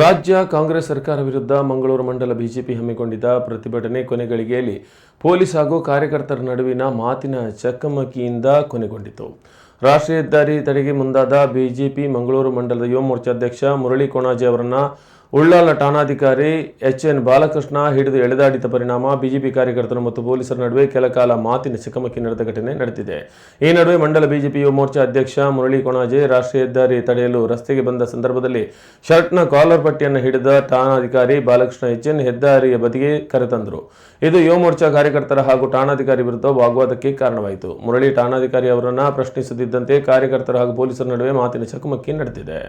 ರಾಜ್ಯ ಕಾಂಗ್ರೆಸ್ ಸರ್ಕಾರ ವಿರುದ್ಧ ಮಂಗಳೂರು ಮಂಡಲ ಬಿಜೆಪಿ ಹಮ್ಮಿಕೊಂಡಿದ್ದ ಪ್ರತಿಭಟನೆ ಕೊನೆಗಳಿಗೆಯಲ್ಲಿ ಪೊಲೀಸ್ ಹಾಗೂ ಕಾರ್ಯಕರ್ತರ ನಡುವಿನ ಮಾತಿನ ಚಕಮಕಿಯಿಂದ ಕೊನೆಗೊಂಡಿತು. ರಾಷ್ಟ್ರೀಯ ಹೆದ್ದಾರಿ ತಡೆಗೆ ಮುಂದಾದ ಬಿಜೆಪಿ ಮಂಗಳೂರು ಮಂಡಲದ ಯುವ ಮೋರ್ಚಾಧ್ಯಕ್ಷ ಮುರಳಿ ಕೊಣಾಜೆ ಅವರನ್ನ ಉಳ್ಳಾಲ ಠಾಣಾಧಿಕಾರಿ ಎಚ್ ಎನ್ ಬಾಲಕೃಷ್ಣ ಹಿಡಿದು ಎಳೆದಾಡಿದ ಪರಿಣಾಮ ಬಿಜೆಪಿ ಕಾರ್ಯಕರ್ತರು ಮತ್ತು ಪೊಲೀಸರ ನಡುವೆ ಕೆಲಕಾಲ ಮಾತಿನ ಚಕಮಕಿ ನಡೆದ ಘಟನೆ ನಡೆದಿದೆ. ಈ ನಡುವೆ ಮಂಡಲ ಬಿಜೆಪಿ ಯುವ ಮೋರ್ಚಾ ಅಧ್ಯಕ್ಷ ಮುರಳಿ ಕೊಣಾಜೆ ರಾಷ್ಟ್ರೀಯ ಹೆದ್ದಾರಿ ತಡೆಯಲು ರಸ್ತೆಗೆ ಬಂದ ಸಂದರ್ಭದಲ್ಲಿ ಶರ್ಟ್ನ ಕಾಲರ್ ಪಟ್ಟಿಯನ್ನು ಹಿಡಿದ ಠಾಣಾಧಿಕಾರಿ ಬಾಲಕೃಷ್ಣ ಎಚ್ ಎನ್ ಹೆದ್ದಾರಿಯ ಬದಿಗೆ ಕರೆತಂದರು. ಇದು ಯುವ ಮೋರ್ಚಾ ಕಾರ್ಯಕರ್ತರ ಹಾಗೂ ಠಾಣಾಧಿಕಾರಿ ವಿರುದ್ಧ ವಾಗ್ವಾದಕ್ಕೆ ಕಾರಣವಾಯಿತು. ಮುರಳಿ ಠಾಣಾಧಿಕಾರಿ ಅವರನ್ನು ಪ್ರಶ್ನಿಸುತ್ತಿದ್ದಂತೆ ಕಾರ್ಯಕರ್ತರು ಹಾಗೂ ಪೊಲೀಸರ ನಡುವೆ ಮಾತಿನ ಚಕಮಕಿ ನಡೆದಿದೆ.